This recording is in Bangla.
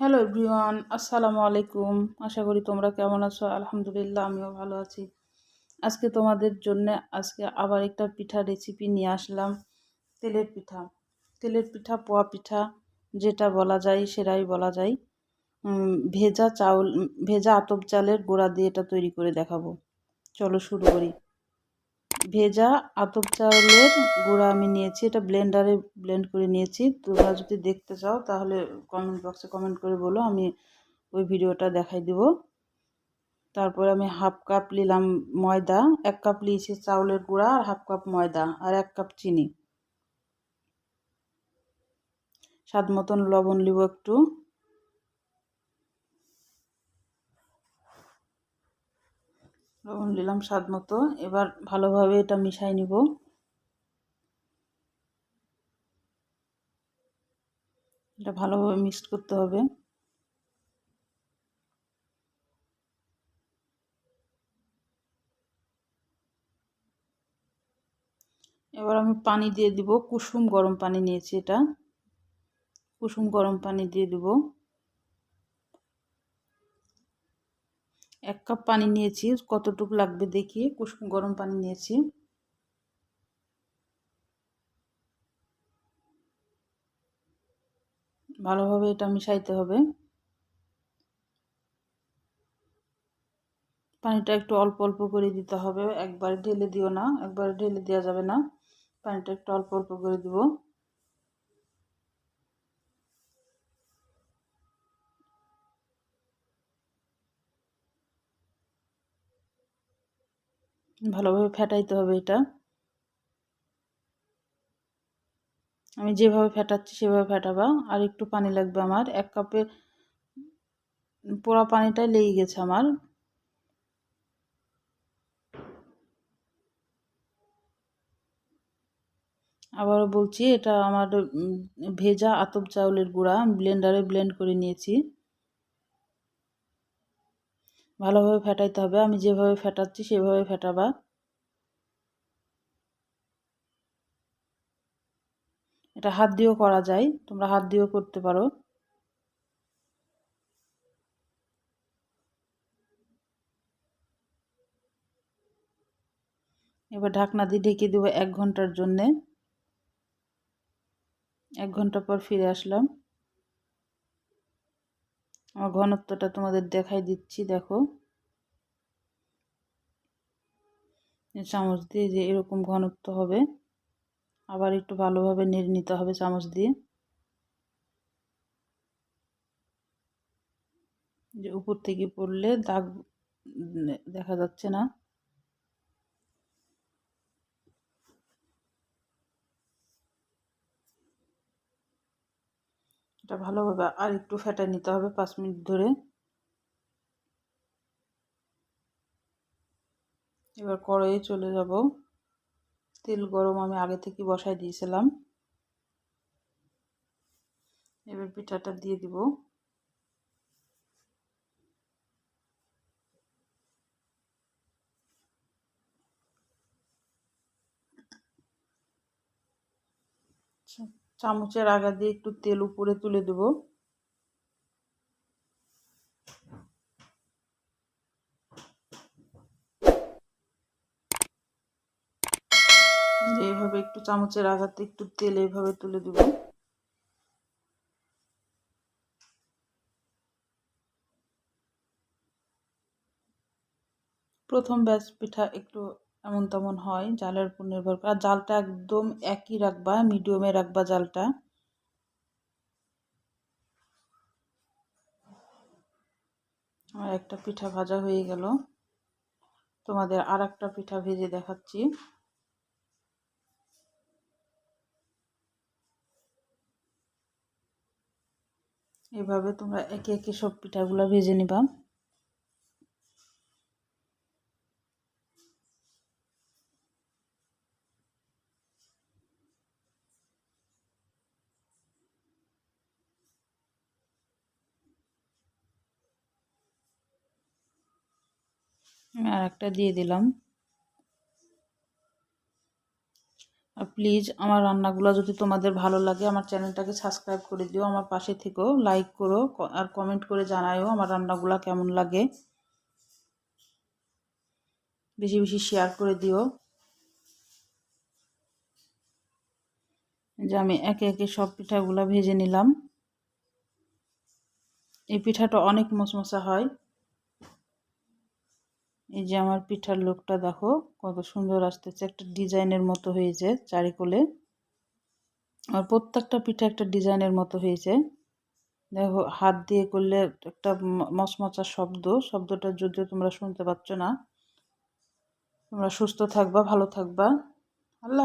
হ্যালো এভরিওয়ান আসসালামু আলাইকুম আশা করি তোমরা কেমন আছো? আলহামদুলিল্লাহ, আমিও ভালো আছি। আজকে তোমাদের জন্য আজকে আবার একটা পিঠা রেসিপি নিয়ে আসলাম। তেলের পিঠা। তেলের পিঠা, পোয়া পিঠা, যেটা বলা যায়, সেটাই বলা যায়। ভেজা চাউল, ভেজা আতপ চালের গোড়া দিয়ে এটা তৈরি করে দেখাবো। চলো শুরু করি। ভেজা আতপ চাউলের গুঁড়া আমি নিয়েছি। এটা ব্লেন্ডারে ব্লেন্ড করে নিয়েছি। তোমরা যদি দেখতে চাও, তাহলে কমেন্ট বক্সে কমেন্ট করে বলো, আমি ওই ভিডিওটা দেখাই দিব। তারপরে আমি হাফ কাপ নিলাম ময়দা, এক কাপ নিয়েছি চাউলের গুঁড়া আর হাফ কাপ ময়দা আর এক কাপ চিনি। স্বাদ মতন লবণ নিব একটু লবণ দিলাম স্বাদ মতো। এবার ভালোভাবে এটা মিশাই নিব। এটা ভালোভাবে মিক্সড করতে হবে। এবার আমি পানি দিয়ে দিব। কুসুম গরম পানি নিয়েছি এটা। কুসুম গরম পানি দিয়ে দিব এক কাপ পানি নিয়েছি, কতটুকু লাগবে দেখি কুসুম গরম পানি নিয়েছি। ভালোভাবে এটা মিশাইতে হবে। পানিটা একটু অল্প অল্প করে দিতে হবে, একবার ঢেলে দিও না, একবার ঢেলে দেওয়া যাবে না। পানিটা একটু অল্প অল্প করে দিব। ভালোভাবে ফেটাইতে হবে এটা। আমি যেভাবে ফেটাচ্ছি সেভাবে ফেটাবা। আর একটু পানি লাগবে আমার। এক কাপে পোড়া পানিটাই লেগে গেছে আমার। আবারও বলছি, এটা আমার ভেজা আতপ চাউলের গুঁড়া। ব্লেন্ডারে ব্লেন্ড করে নিয়েছি। ভালোভাবে ফেটাইতে হবে। আমি যেভাবে ফেটাচ্ছি সেভাবে ফেটাবা। এটা হাত দিয়েও করা যায়। তোমরা হাত দিয়েও করতে পারো। এবার ঢাকনা দিয়ে ঢেকে দেবো এক ঘণ্টার জন্যে। এক ঘণ্টা পর ফিরে আসলাম। আমার ঘনত্বটা তোমাদের দেখাই দিচ্ছি, দেখো। চামচ দিয়ে যে এরকম ঘনত্ব হবে, আবার একটু ভালোভাবে নেড়ে নিতে হবে চামচ দিয়ে। যে উপর থেকে পড়লে দাগ দেখা যাচ্ছে না। এটা ভালোভাবে আর একটু ফেটে নিতে হবে পাঁচ মিনিট ধরে। এবার কড়াইয়ে চলে যাব। তেল গরম আমি আগে থেকে বসাই দিয়েছিলাম। এবার পিঠাটা দিয়ে দিব। চামচের আগা দিয়ে একটু তেল উপরে তুলে দেব। এইভাবে একটু চামচের আঘাতে একটু তেল এইভাবে তুলে দেব। প্রথম ব্যাচ পিঠা একটু এমন তেমন হয়, জালের উপর নির্ভর করে। আর জালটা একদম একই রাখবা মিডিয়ামে রাখবা জালটা। আমার একটা পিঠা ভাজা হয়ে গেল। তোমাদের আর একটা পিঠা ভেজে দেখাচ্ছি। এভাবে তোমরা একে একে সব পিঠাগুলো ভেজে নিবা। আর একটা দিয়ে দিলাম। আর প্লিজ আমার রান্নাগুলো যদি তোমাদের ভালো লাগে, আমার চ্যানেলটাকে সাবস্ক্রাইব করে দিও, আমার পাশে থেকেও লাইক করো আর কমেন্ট করে জানায়ও আমার রান্নাগুলো কেমন লাগে। বেশি বেশি শেয়ার করে দিও। যে আমি একে একে সব পিঠাগুলো ভেজে নিলাম। এই পিঠাটা অনেক মশমশা হয়। এই যে আমার পিঠার লোকটা দেখো, কত সুন্দর আসতেছে। একটা ডিজাইনের মতো হয়েছে চারিকোলে। আর প্রত্যেকটা পিঠা একটা ডিজাইনের মতো হয়েছে। দেখো, হাত দিয়ে করলে একটা মচমচা শব্দ। শব্দটা যদিও তোমরা শুনতে পাচ্ছ না। তোমরা সুস্থ থাকবা, ভালো থাকবা। আল্লাহ